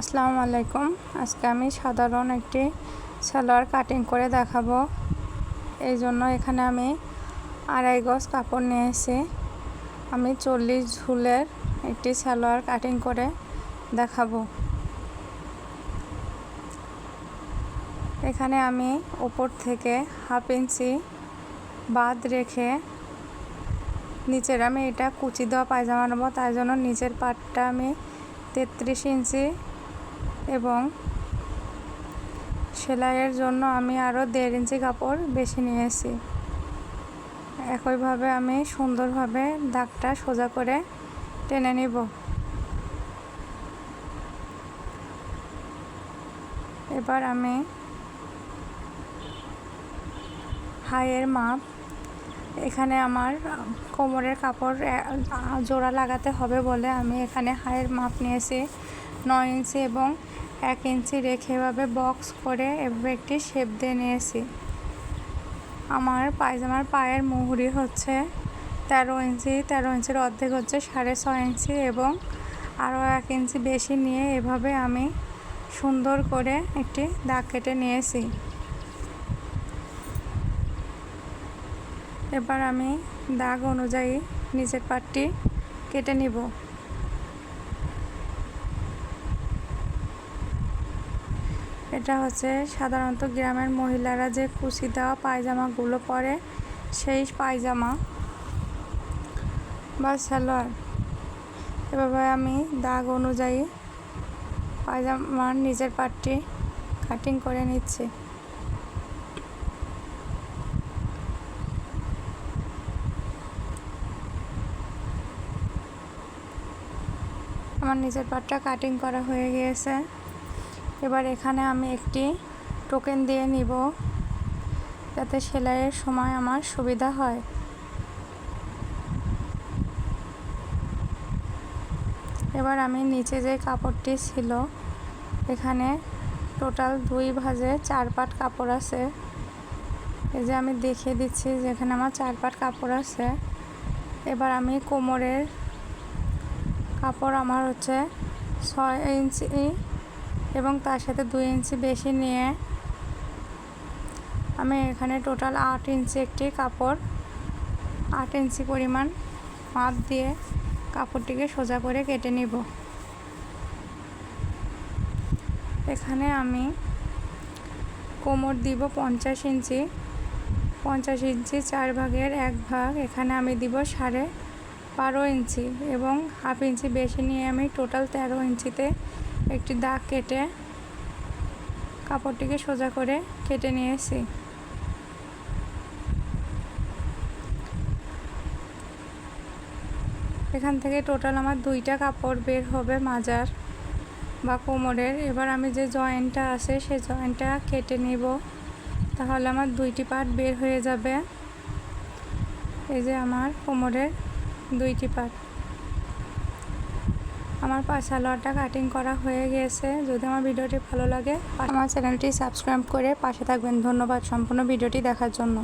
আসসালামু আলাইকুম। আজকে আমি সাধারণ একটি সালোয়ার কাটিং করে দেখাবো। এই জন্য এখানে আমি আড়াই গজ কাপড় নিয়ে এসে আমি চল্লিশ ঝুলের একটি সালোয়ার কাটিং করে দেখাবো। এখানে আমি উপর থেকে হাফ ইঞ্চি বাদ রেখে নিচের, আমি এটা কুচি দেওয়া পায়জামা নেব তাই জন্য নিচের পাটটা আমি তেত্রিশ ইঞ্চি এবং সেলাইয়ের জন্য আমি আরও দেড় ইঞ্চি কাপড় বেশি নিয়েছি। একইভাবে আমি সুন্দরভাবে দাগটা সোজা করে টেনে নিব। এবার আমি হাইয়ের মাপ, এখানে আমার কোমরের কাপড় জোড়া লাগাতে হবে বলে আমি এখানে হাইয়ের মাপ নিয়েছি। নয় ইঞ্চি এবং এক ইঞ্চি রেখে এভাবে বক্স করে এভাবে একটি শেপ দিয়ে নিয়েছি। আমার পায়জামার পায়ের মুহুরি হচ্ছে তেরো ইঞ্চি, তেরো ইঞ্চির অর্ধেক হচ্ছে সাড়ে ছয় ইঞ্চি এবং আরও এক ইঞ্চি বেশি নিয়ে এভাবে আমি সুন্দর করে একটি দাগ কেটে নিয়েছি। এবার আমি দাগ অনুযায়ী নিচের পাটটি কেটে নিব। এটা হচ্ছে সাধারণত গ্রামের মহিলারা যে কুচি দেওয়া পায়জামাগুলো পরে, সেই পায়জামা বা সালোয়ার। এভাবে আমি দাগ অনুযায়ী পায়জামার নিজের পাটটি কাটিং করে নিচ্ছি। আমার নিজের পাটটা কাটিং করা হয়ে গিয়েছে। এবার এখানে আমি একটি টোকেন দিয়ে নিব, যাতে সেলাইয়ের সময় আমার সুবিধা হয়। এবার আমি নিচে যে কাপড়টি ছিল, এখানে টোটাল দুই ভাজে চার পাট কাপড় আছে। এই যে আমি দেখিয়ে দিচ্ছি যেখানে আমার চার পাট কাপড় আছে। এবার আমি কোমরের কাপড় আমার হচ্ছে ছয় ইঞ্চি এবং তার সাথে দুই ইঞ্চি বেশি নিয়ে আমি এখানে টোটাল আট ইঞ্চি একটি কাপড়, আট ইঞ্চি পরিমাণ মাপ দিয়ে কাপড়টিকে সোজা করে কেটে নিব। এখানে আমি কোমর দিব পঞ্চাশ ইঞ্চি পঞ্চাশ ইঞ্চি চার ভাগের এক ভাগ, এখানে আমি দিব সাড়ে বারো ইঞ্চি এবং হাফ ইঞ্চি বেশি নিয়ে আমি টোটাল তেরো ইঞ্চিতে একটি দাগ কেটে কাপড়টিকে সোজা করে কেটে নিয়েছি। এখান থেকে টোটাল আমার দুইটা কাপড় বের হবে মাজার বা কোমরের। এবার আমি যে জয়েন্টটা আছে সেই জয়েন্টটা কেটে নিব। তাহলে আমার দুইটি পার্ট বের হয়ে যাবে। এই যে আমার কোমরের দুইটি পার্ট। আমার সালোয়ারটা কাটিং করা হয়ে গেছে। যদি আমার ভিডিওটি ভালো লাগে, আমার চ্যানেলটি সাবস্ক্রাইব করে পাশে থাকবেন। ধন্যবাদ সম্পূর্ণ ভিডিওটি দেখার জন্য।